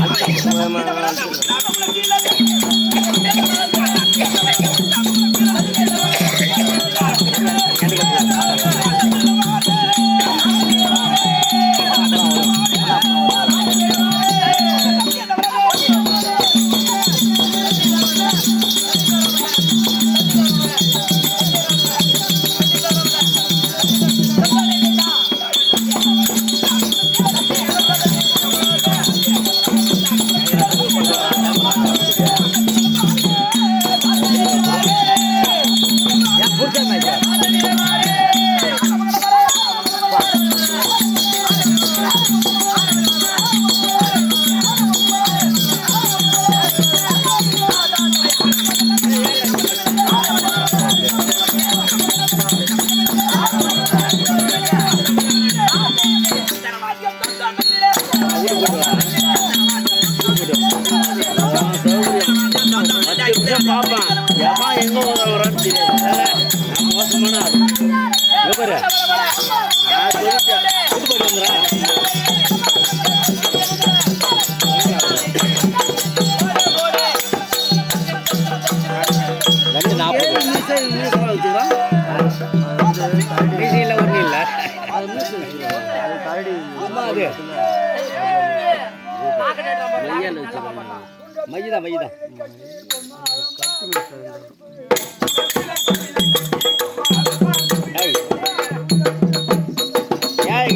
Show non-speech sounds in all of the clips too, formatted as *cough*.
Ano yung mga mga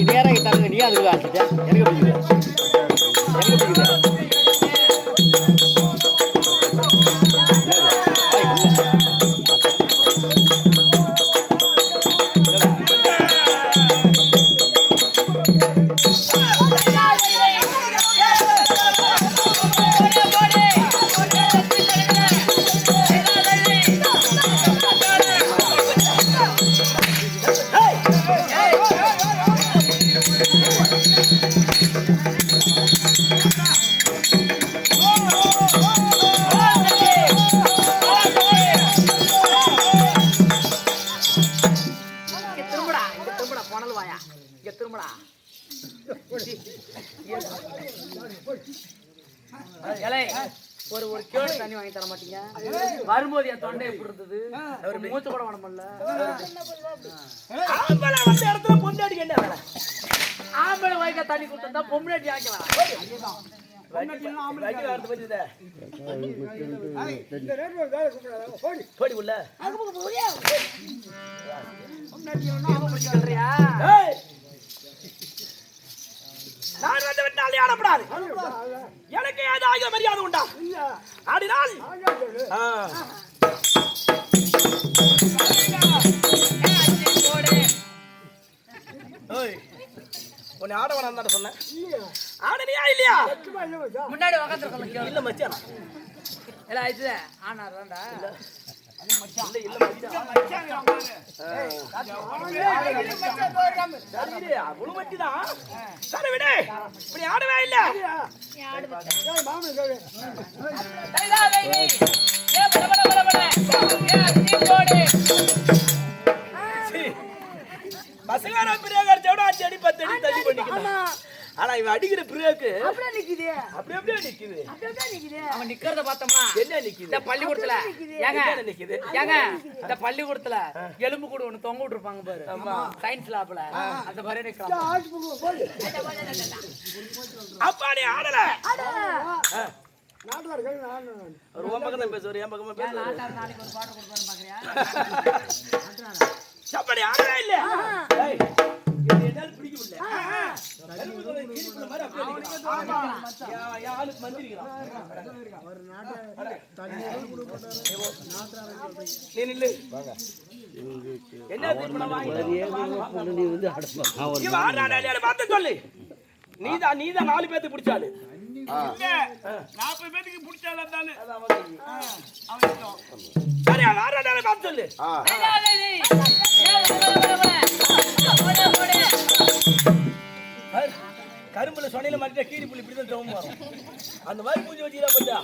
நேராக தரங்க நீ அதுக்கு ஆச்சுட்ட எனக்கு ஒரு ஒரு கேடு தண்ணி வாங்கி தர மாட்டீங்க? வரும்போது என் தொண்டை எப்படி இருந்தது? ஒரு மூச்சு கூட விட முடியல ஆம்பளை வந்த இடத்துல பொண்டாடி என்ன வேலை? ஆம்பளை வாய்க்க தண்ணி கொடுத்தா பொம்னாடி ஆக்கலாம் போடி உள்ள. சொல்றியா? நான் வந்து விட்டாலே ஆடப்படாது எனக்கு ஏதாவது மரியாதை உண்டா? ஆடினால்? உன்னை ஆட வேணாம் தானே சொன்னேன். ஆடனியா இல்லையா? முன்னாடி உக்காந்துருக்கோம் இல்ல மச்சான். இல்ல இது ஆனார் தான்டா. ஆடவே இல்ல பசங்க அஞ்சு அடி பத்து அடி தள்ளி பண்ணிக்கலாம் ஆனா இவன் அடிக்கிற பிரேக்கு அப்படியே நிக்குது. அப்படி அப்படியே நிக்குது. அப்படியே நிக்குது. அவன் நிக்கிறத பார்த்தோமா? என்ன நிக்குது? இந்த பள்ளிக்கூடத்துல. ஏங்க என்ன நிக்குது? ஏங்க இந்த பள்ளிக்கூடத்துல எலும்பு கூட ஒண்ணு தொங்க விட்டுருப்பாங்க பாரு. சயின்ஸ் லேப்ல அந்த மாதிரி நிக்கலாம் அப்பா நீ ஆடல. ஆ. ஒரு உன் பக்கம் தான் பேசுவார் என் பக்கமா பேசுவார்? நாளைக்கு ஒரு பாட்டு கொடுப்பாரு பாக்குறியா? *laughs* சாப்பாடு ஆடவே இல்ல நீதான் நீதான் நாலு பேத்துக்கு பிடிச்சாலு நாற்பது பேருக்கு பிடிச்சாலும் தானே? சரி ஆடுறான் பார்த்து சொல்லு. கரும்புல சொன்னையில மாட்டிட்டா கீரி புள்ளி இப்படி தான் தவம் வரும் அந்த மாதிரி பூஜை வச்சுதான் பச்சா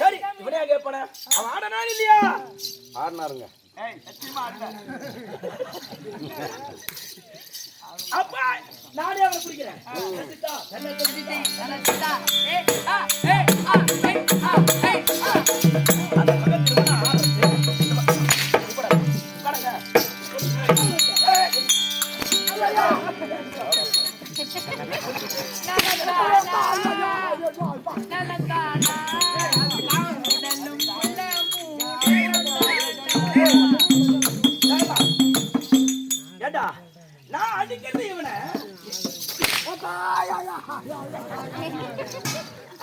சரி இவனே கேட்பானே அவன் ஆடனா இல்லையா? ஆடினாருங்க. அப்பா நானே அவனை பிடிக்கிறேன்? அந்த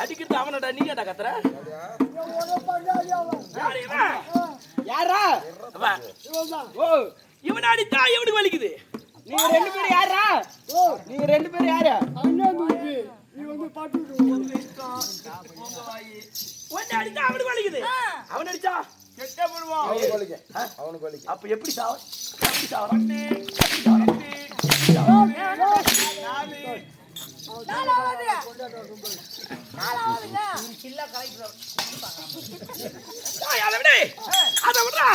அடிக்கிறது அவனடா. நீ ஏன்டா கத்துற? யாரு. ஓ இவனை அடித்தா இவனுக்கு வலிக்குது? நீங்க ரெண்டு பேரும் யாரா நீங்க ரெண்டு பேரும் யாரு? உன்னை அடித்தா அவனுக்கு வலிக்குது. அவன் அடிச்சா கெட்ட போடுவான் அப்ப எப்படி சாவ? எப்படி சாவறான் எப்படி சாவறான்? ஏய், அதை விடு. அதை விடுறா.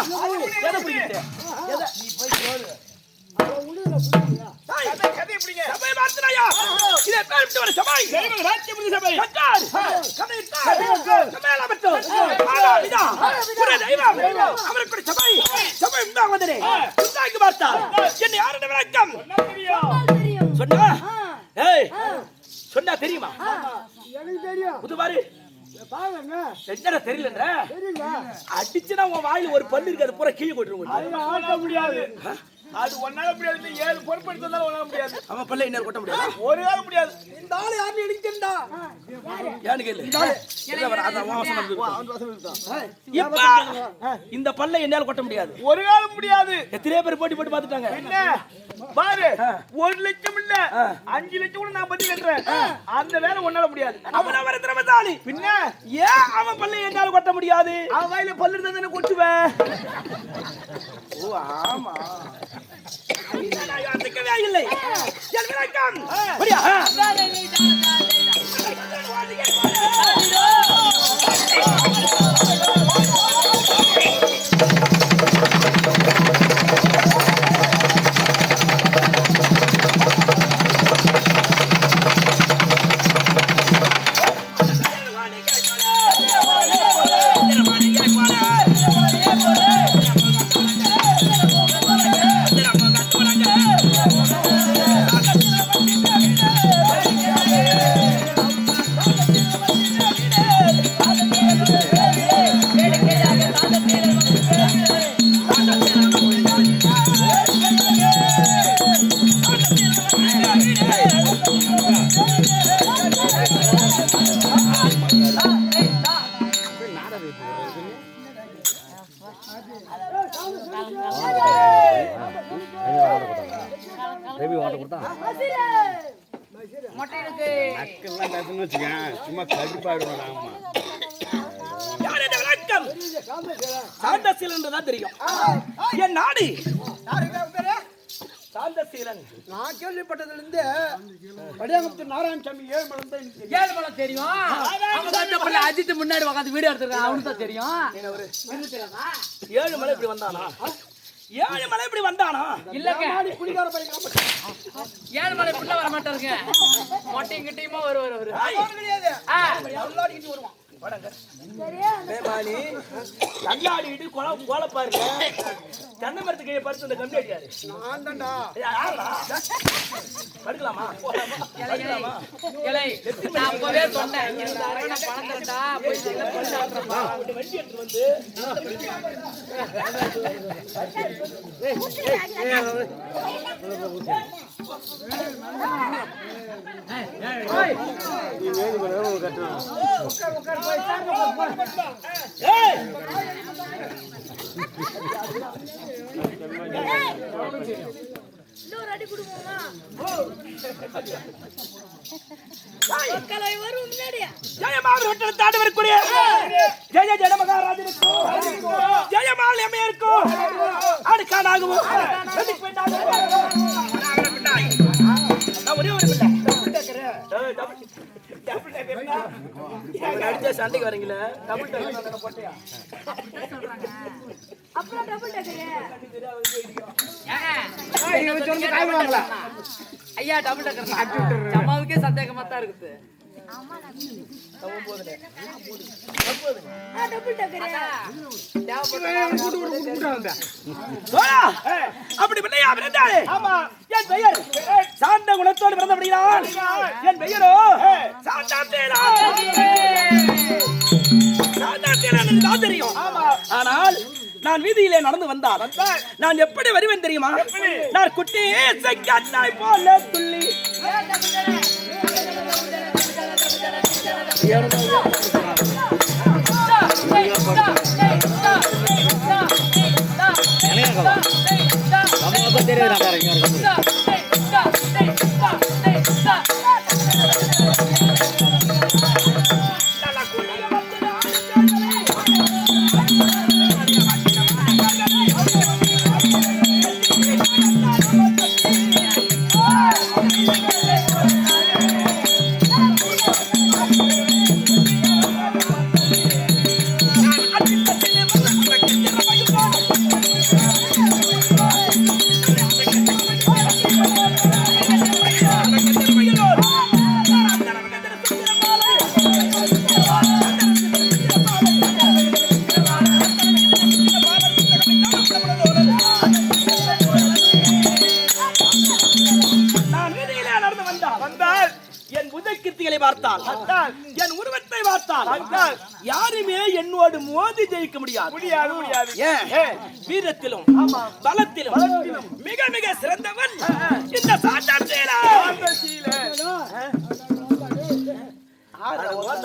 எதை பிடிக்கிட்டு? எதை? நீ போய் கேளு. சொன்னா? தெரியுமா எனக்கு தெரியும்? என்னடா தெரியலன்ற அடிச்சுனா உன் வாயில ஒரு பல்லு இருக்கு அது பூரா கீழே கொட்டுருவோம் முடியாது அது ஒன்னால முடியாது. ஏழு பொறுப்படுத்தி வந்தாலும் ஒன்னால முடியாது. அவன் பல்ல இன்னொரு கொட்ட முடியாது? ஒரு காலம் முடியாது. இந்த ஆளு யாருன்னு எடுக்கண்டா ஏன்னு கேளு. இப்ப இந்த பல்ல என்னால கொட்ட முடியாது. ஒரு காலம் முடியாது. எத்தனையோ பேர் போட்டி போட்டு பார்த்துட்டாங்க. என்ன? பாரு ஒரு லட்சம் இல்ல. அஞ்சு லட்சம் கூட நான் பத்தி கட்டுறேன். அந்த வேலை ஒன்னால முடியாது. அவன் அவர் திறமசாலி பின்ன? ஏன் அவன் பல்ல என்னால கொட்ட முடியாது? அவன் வாயில பல்லு இருந்தா தானே கொட்டுவேன். ஓ ஆமா. இல்லை. என் நாராயணசாமி தான் எனக்கு தெரியும். தெரியும்? அவன் அஜித் முன்னாடி உட்காந்து வீடியோ எடுத்துருக்கான். அவனுக்கு தான் தெரியும். எனக்கு தெரியாதா? ஏழு மலை இப்படி வந்தானா? ஏழு மலை இப்படி வந்தானா? இல்லங்க. ஆடி குடிகார பையன் ஏழு மலை புள்ள வர மாட்டாருங்க மொட்டையும் கிட்டையுமா வருவார் கிடையாது. எல்லாடிக்கிட்டு வருவான். மேமானி கண்ணாடிட்டு குளம் கோல பாருங்க தென்னை மரத்து கீழே படுத்து இந்த கம்பி அடிக்காது நான் தான்டா படுக்கலாமா இலை, நான் அப்பவே சொன்னேன் பணம் தரட்டா போய். வண்டி எடுத்து வந்து ஏய் இன்னொரு அடி கொடுப்போமா ஏய் மக்களை வரும் முன்னாடி ஜெயமால் விட்டல் தாண்டி ஜெய ஜெய மகாராஜனுக்கும் ஜெயமால் எம்மையருக்கும் அடுக்கானாகவும் அடிச்சா சண்டைக்கு வரீங்களே டபுள் டேக்கர் போட்டியா அப்புறம் டபுள் டக்கரு ஐயா டபுள் டக்கர் அம்மாவுக்கே சந்தேகமா தான் இருக்குது. அப்படி பிள்ளையா பிறந்தாரு ஆமா என் பெயர் சாந்த குணத்தோடு பிறந்தபடியால் என் பெயரோ தெரியும் ஆனால் நான் வீதியிலே நடந்து வந்தால் நான் எப்படி வருவேன் தெரியுமா? நான் குட்டி கண்ணாய் போல துள்ளி. தெரியாது இங்க இருக்கு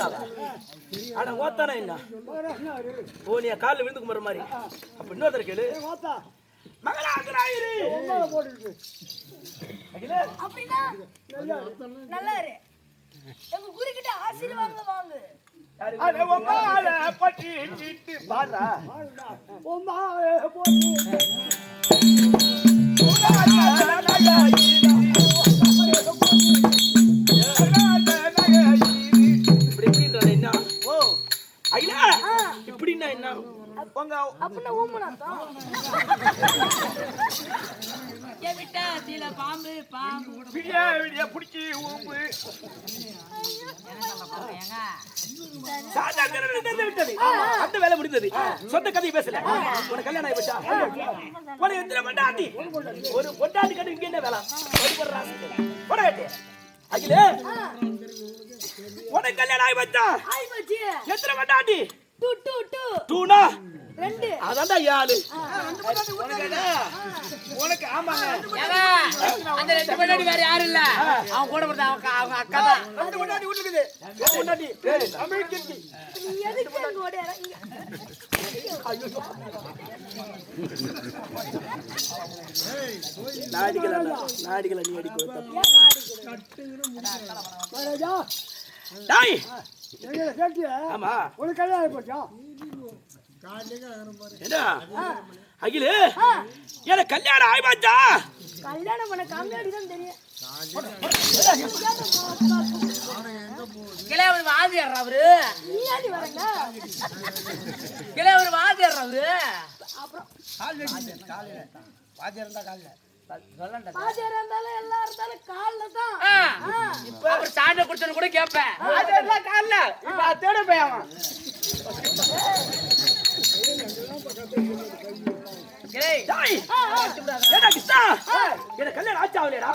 ஓத்தானா? அட ஓத்தானா என்ன? ஓ நீ காலில் விழுந்து கும்பிட்ற மாதிரி. அப்ப இன்னொருத்தர் கேளு. மகளாகிறாயிரு அகில. அப்படின்னா நல்லா இரு எங்க குருக்கிட்ட ஆசீர்வாதம் வாங்கு. அட உம்மால பட்டி பாடுறா. அகிலா இப்படின்னா என்ன? உங்க அப்படின்னா ஊமுனா தான் விடிய விடிய புடிச்சு ஊம்பு. அந்த வேலை முடிந்தது. சொந்த கதையை பேசல. உனக்கு கல்யாணம் ஆகி போச்சா? உனக்கு எத்தனை பொண்டாட்டி ஒரு பொண்டாட்டி கண்டு இங்க என்ன வேலை? அகிலே. உனக்கு கல்யாணம் ஆகி போச்சு எத்தனை பொண்டாட்டி டூ டூ டூ. டூனா? ரெண்டு. அதான்டா ஏழு உனக்கு ஆமாங்க. ஏங்க, அந்த ரெண்டு பொண்டாட்டி வேற யாரும் இல்ல. அவன் கூட பிறந்த அவங்க அவங்க அக்கா தான். ரெண்டு வீட்டுக்குது. தமிழ் நீ அடிக்க டாய் ஆமா. உனக்கு கல்யாணம் போச்சா அகிலு எனக்கு கல்யாணம் ஆயிமாச்சா கல்யாணம் பண்ண கம்மியாடி தான் தெரியும் கிளை ஒரு வாதியார் அவரு. நீ ஏடி வரங்க கிளை ஒரு வாதியார் அவரு பாஜாரா இருந்தாலும் எல்லாம் இருந்தாலும் கால்ல தான். ஆ, அப்புறம் சாண்டை குடிச்சோன்னு கூட கேட்பேன் அதெல்லாம் காலைல. இப்ப அது தேட போய் அவன் என்ன கல்யாணம் ஆச்சா அவளேடா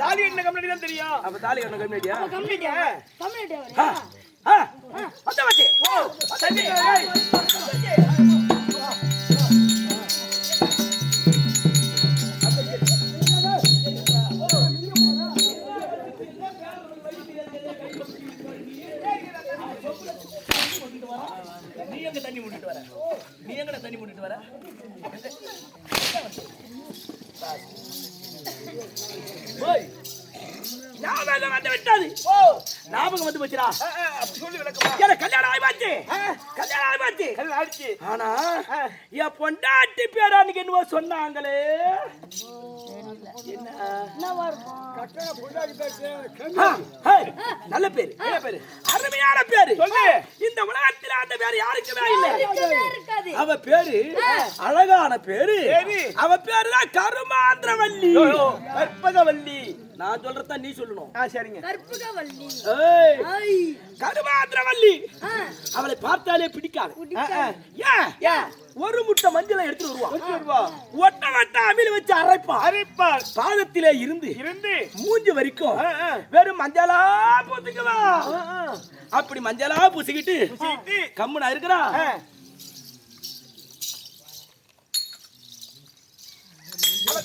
தாலி என்ன கம்பெனி தான் தெரியும். அப்ப தாலி கம்மியா கம்ப்ளீட் கம்ப்ளீட் நல்ல பேரு நல்ல பேரு. அருமையான பேரு. சொல்லு. இந்த உலகத்தில் அந்த வேற யாருக்குமே இல்ல. அவ பேரு அழகான பேரு. பேரு? அவ பேரு தான் கருமாந்திரவல்லி கற்பகவல்லி. நான் சொல்றத நீ சொல்லணும். ஆ சரிங்க. கற்பகவல்லி ஏய். கருமாந்திரவல்லி ஆ, அவளை பார்த்தாலே பிடிக்காது. ஏன் ஏன் ஒரு முட்டை மஞ்சளை எடுத்து வருவா. ஒட்ட வட்ட அமில வச்சு அரைப்பா. அரைப்பார் பாதத்திலே இருந்து இருந்து. மூஞ்சி வரைக்கும். வெறும் மஞ்சளா ஆ. அப்படி மஞ்சளா பூசிக்கிட்டு. கம்முனா இருக்கிறா?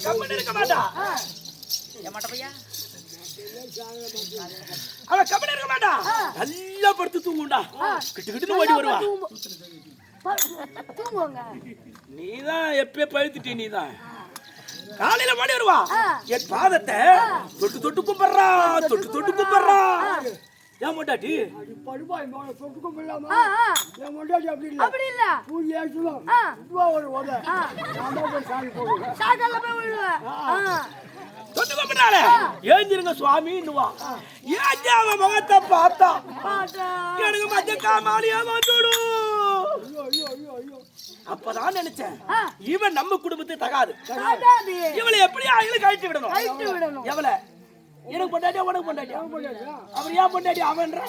கம்முன்னு இருக்க மாட்டா. ஏமாட்ட பையா அவ கம்முன்னு இருக்க மாட்டா. நல்லா படுத்து தூங்குண்டா கிட்டு ஓடி வருவா. நீதான் எப்பயே பழுத்துட்டி நீதான். காலையில ஓடி வருவா. என் பாதத்தை தொட்டு தொட்டு கும்பிடுறா தொட்டு தொட்டு கும்பிடுறா. ஏன் மொட்டாட்டி படுபாய் மேல என் முன்னாடி அப்படி இல்ல? அப்படி இல்ல. பூ ஏசுலாம் ஆ. இதுவா ஒரு உதை. நான் தான் போய் சாமி போடுவேன் சாக்கல்ல போய் விழுவேன் ஆ, தொட்டு கும்பிடுறாளே ஏஞ்சிருங்க சுவாமின்னுவா ஏன் அவன் முகத்தை பார்த்தா. எனக்கு மஞ்ச காமாலியா வந்துடு ஐயோ ஐயோ ஐயோ ஐயோ அப்பதான் நினைச்சேன். இவன் நம்ம குடும்பத்தை தகாது. இவளை எப்படியா அவங்களுக்கு கழிச்சு விடணும்? எவளை? எனக்கு பொண்டாட்டியா உனக்கு பொண்டாட்டியா? அவர் ஏன் பொண்டாட்டி அவன்ற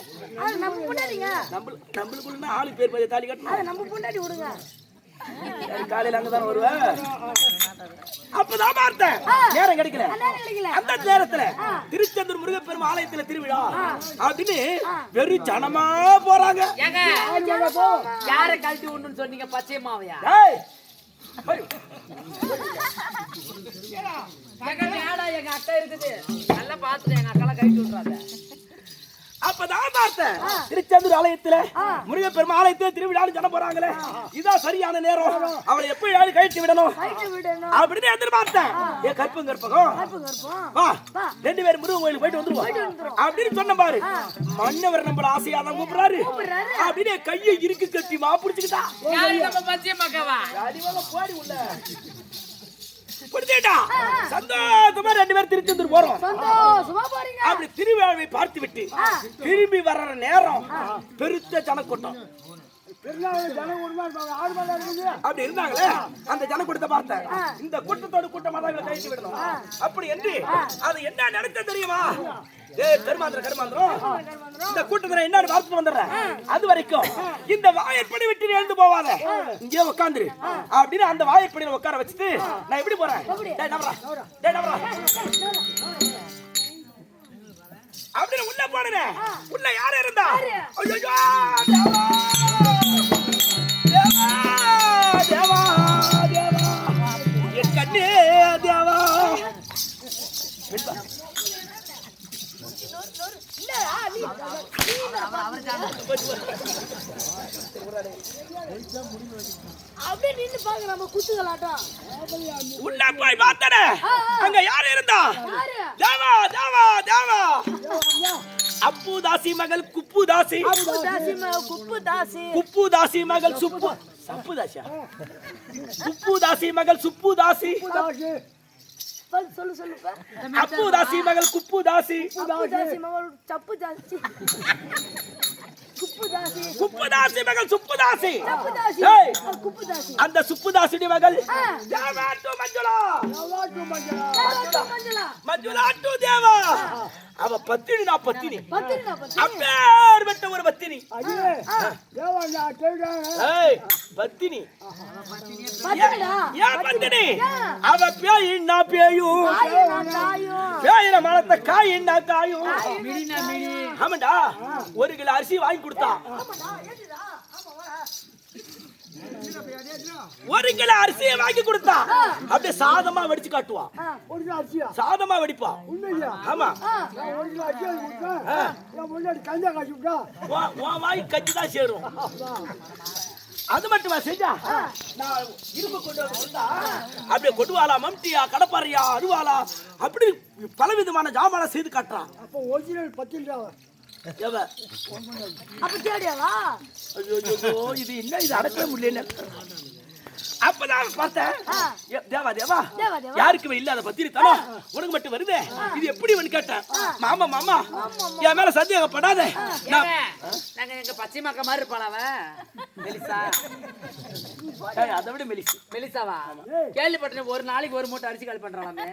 நம்ம பொண்டாட்டிங்க. நம்ம நம்மளுக்குள்ள ஆளு பேர் பைய தாலி கட்டணும். நம்ம பொண்டாட்டி விடுங்க. காலையில அங்கதான் வருவேன். அப்பதான் பார்த்தேன். நேரம் கிடைக்கல. அந்த நேரத்துல திருச்செந்தூர் முருகப்பெருமா ஆலயத்துல திருவிழா அப்படின்னு வெறும் ஜனமா போறாங்க. ஏங்க. யார கழட்டி விடணும்னு சொன்னீங்க பச்சை மாவையா. எங்க அக்கா இருக்குது. நல்லா பாத்துட்டு எங்க அக்கால கழட்டி விட்டுறாத. அப்பதான் பார்த்தேன். திருச்செந்தூர் ஆலயத்துல முருகப்பெருமா ஆலயத்துல திருவிழான்னு ஜனம் போறாங்களே. இதான் சரியான நேரம். அவளை எப்பயாவது கழிச்சு விடணும். அப்படின்னு எதிர்பார்த்தேன் ஏன் கற்பம் கற்பகம். கற்பு கற்பம். வா. ரெண்டு பேரும் முருகன் கோயிலுக்கு போயிட்டு வந்துருவோம். அப்படின்னு சொன்ன பாரு. மன்னவர் நம்மள ஆசையா தான் கூப்பிடுறாரு. அப்படின்னு என் கையை இருக்கு கட்டி மா பிடிச்சுக்கிட்டா. யாரு நம்ம பச்சை மாக்காவா அடிவாங்க போடி உள்ள. பிடிச்சிட்டா சந்தோஷமா ரெண்டு பேரும் திருச்செந்தூர் போறோம். சந்தோஷமா போறீங்க. அப்படி திருவிழாவை பார்த்து விட்டு திரும்பி வர்ற நேரம் பெருத்த ஜனக்கூட்டம். அப்படி இருந்தாங்களே அந்த ஜனக்கூட்டத்தை பார்த்தேன் இந்த கூட்டத்தோட கூட்டமா தான் இவங்களை கழிச்சு விடணும். அப்படி என்று அது என்ன நடத்த தெரியுமா? ஏய் கருமாந்திரம். கருமாந்திரம் இந்த கூட்டத்துல என்ன வார்த்தை வந்துடுறேன். அது வரைக்கும் இந்த வாயற்படி விட்டு எழுந்து போவாத. இங்கே உட்காந்துரு அப்படின்னு அந்த வாயற்படியில உட்கார வச்சுட்டு நான் எப்படி போறேன்? டேய் நவரா டேய் நவரா அப்படின்னு உள்ள போனேன். உள்ள யாரு இருந்தா? ஐயோ தேவா. அப்படியே நின்னு பாக்க நம்ம குத்துகளாட்டம் உள்ள போய் பார்த்தனே. அங்க யாரு இருந்தா? தேவா தேவா தேவா. அப்பு தாசி மகள் குப்பு தாசி குப்பு தாசி ம- குப்பு தாசி குப்பு தாசி மகள் சுப்பு சப்பு தாசியா குப்பு தாசி மகள் சுப்பு தாசி சொல்லு, சொல்லு. அப்பு தாசி மகள் குப்பு தாசி தாசி மகள் சப்பு தாசி குப்பு தாசி குப்பு தாசி மகள் சுப்பு தாசி சப்பு தாசி ஏய், அது குப்பு தாசி அந்த சுப்பு தாசிடி மகள் மஞ்சுளா. மஞ்சளா டு தேவா. அவ பத்தினி நான் பத்தினி. அப்பேற்பட்ட ஒரு பத்தினி. பத்தினி. ஏன் பத்தினி. அவ பேயின்னா பேயும். பேயின மரத்தை காயின்னா காயும் ஆமாண்டா. ஒரு கிலோ அரிசி வாங்கி கொடுத்தா. ஒரு கிலோ அரிசியை வாங்கி கொடுத்தா. அப்படியே சாதமா வடிச்சு காட்டுவா. ஒரு கிலோ அரிசியா? சாதமா வடிப்பா. உண்மையா ஆமா. வாய் கஞ்சி தான் சேரும். அது மட்டுமா செஞ்சா? நான் இரும்பு கொண்டு வந்து கொடுத்தா அப்படியே கொண்டுவாளா மம்டியா கடப்பாறையா அருவாளா அப்படி பலவிதமான ஜாமான செய்து காட்டுறான் அப்போ ஒரிஜினல் பத்திரிக்கா எவ அப்ப தேடியாவா? ஐயோ, ஐயோ, ஐயோ, இது என்ன இது அடக்கவே முடியல அப்பதான் பார்த்தேன். தேவா தேவா. யாருக்குமே இல்லாத பத்திரி தானே உனக்கு மட்டும் வருதே? இது எப்படி கேட்டேன்? மாமா மாமா என் மேல சந்தேகப்படாத. நாங்க எங்க பச்சை மக்கா மாதிரி இருப்பாளா அவன் மெலிசா. ஏய், அதை விட மெலிசு. மெலிசாவா? கேள்விப்பட்டேன் ஒரு நாளைக்கு ஒரு மூட்டை அரிசி கால் பண்றானே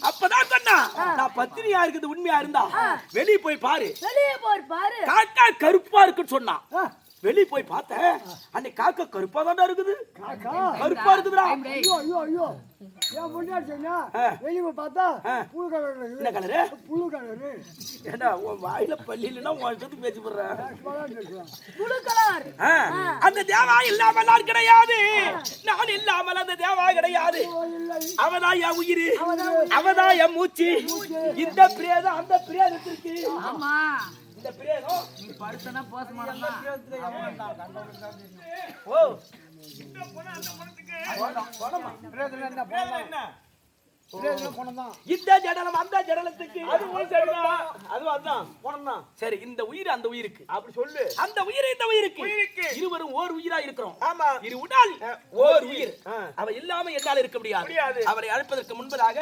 அப்பதான் சொன்னா நான் பத்தினியா இருக்குது உண்மையா இருந்தா? வெளிய போய் பாரு. வெளியே போய் பாரு. காக்கா கருப்பா இருக்குன்னு சொன்னான் வெளிய போய் பார்த்தேன். அன்னைக்கு காக்கா கருப்பா தான்டா இருக்குது. கருப்பா இருக்குதுடா. ஐயோ ஐயோ ஐயோ. என்ன? ஆ. வெளியே பார்த்தா ஆ. புழு கலர் என்ன கலரு? புழு கலரு. ஏண்டா உன் வாயில பள்ளி இல்லைன்னா உன் இஷ்டத்துக்கு பேசி போடுறேன் புழு கலர். அந்த தேவா இல்லாமல் நான் கிடையாது. நான் இல்லாமல் அந்த தேவா கிடையாது. அவதான் என் உயிர். அவதான் என் மூச்சு. இந்த பிரேதம் அந்த பிரேதத்திற்கு ஆமா. இந்த பிரேதம் படுத்தனா போஸ்ட்மார்டம் ஓ. இந்த ஜடலம் அந்த ஜடலத்துக்கு. அது அதுவும் அதான் சரி இந்த உயிர் அந்த உயிருக்கு. அப்படி சொல்லு. அந்த உயிர் இந்த உயிருக்கு. உயிருக்கு. இருவரும் ஓர் உயிரா இருக்கிறோம். ஆமா. இரு உடல் ஓர் உயிர். அவ இல்லாம என்னால் இருக்க முடியாது. முடியாது. அவரை அழைப்பதற்கு முன்பதாக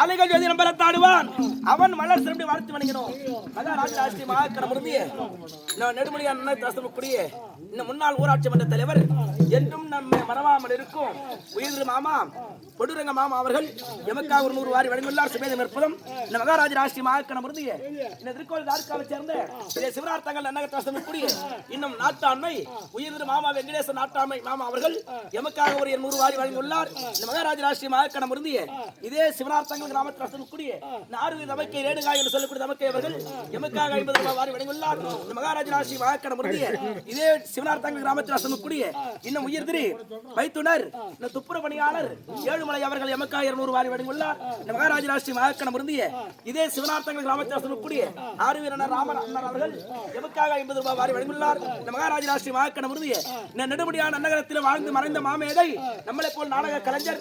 அலைகள் ஜோதி நம்ம தாடுவான். அவன் மலர் சிறந்து வாழ்த்து வணங்கினோம். மகா ராஜாஸ்தி மகாக்கர முருந்திய நான் நெடுமொழியா நன்னத்தாசனக்கூடிய இந்த முன்னாள் ஊராட்சி மன்ற தலைவர் என்றும் நம்ம மறவாமல் இருக்கும். உயிர் மாமா கொடுரங்க மாமா அவர்கள். எமக்காக ஒரு நூறு வாரி வழங்கியுள்ளார் சுபேதம் அற்புதம் இந்த மகாராஜ ராஷ்டிரிய மகாக்கண இருந்து இந்த திருக்கோள் தார்காவை சேர்ந்த இதே சிவரார்த்தங்கள் நன்னகத்தாசனம் கூடிய இன்னும் நாட்டாண்மை உயிர் மாமா வெங்கடேச நாட்டாண்மை மாமா அவர்கள் எமக்காக ஒரு நூறு வாரி வழங்கியுள்ளார். இந்த மகாராஜ ராஷ்டிரிய மகாக்கண இருந்து இதே சிவரார்த்தங்கள் கிராமத்தில் வசனம் கூடிய இந்த தமக்கை ரேணுகா என்று சொல்லக்கூடிய தமக்கை அவர்கள் எமக்காக ஐம்பது ரூபாய் வாரி வழங்கியுள்ளார். இந்த மகாராஜ ராஷ்டிரிய மகாக்கண இருந்து இதே சிவனார்த்தங்கள் கிராமத்தில் கூடிய இன்னும் உயிர்திரி வைத்துனர் இந்த துப்புர பணியாளர் ஏழுமலை அவர்கள் எமக்காக இருநூறு வாரி வழங்கியுள்ளார் இந்த மகாராஜ ராஷ்டிரி மகாக்கண முருந்திய இதே சிவனார்த்தங்கள் கிராமத்தில் வசனம் கூடிய ஆறு வீரனர் ராமன் அண்ணர் அவர்கள் எமக்காக ஐம்பது ரூபாய் வாரி வழங்கியுள்ளார் இந்த மகாராஜ ராஷ்டிரி மகாக்கண முருந்திய இந்த நெடுமுடியான நன்னகரத்தில் வாழ்ந்து மறைந்த மாமேதை நம்மளை போல் நாடக கலைஞர்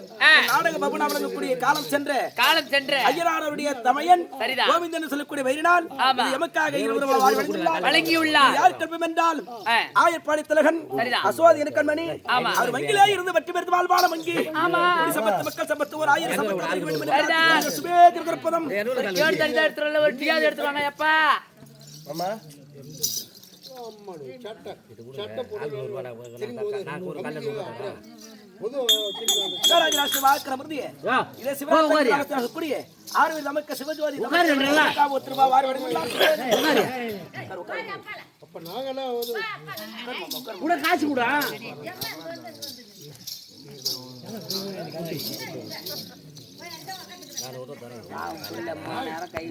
நாடக பபுனா வழங்கக்கூடிய காலம் சென்ற காலம் சென்ற ஐயனாருடைய தமையன். கோவிந்தன் சொல்லக்கூடிய. இது எமக்காக இருபது ரூபாய் வாரி வழங்கியுள்ளார் வழங்கியுள்ளார் யார் கல்பம் என்றால். ஆயர்பாடி திலகன். அசோதி கண்மணி. அவர் வங்கிலே இருந்து வெற்றி பெற்று வாழ்வான வங்கி ஆமா. குடி சம்பத்து மக்கள் சம்பத்து ஒரு ஆயிரம் சம்பத்து திருப்பதம் டீயாவது ஆறு நமக்கு சிவஜோதி கூட காசு கூட? நேரம் கை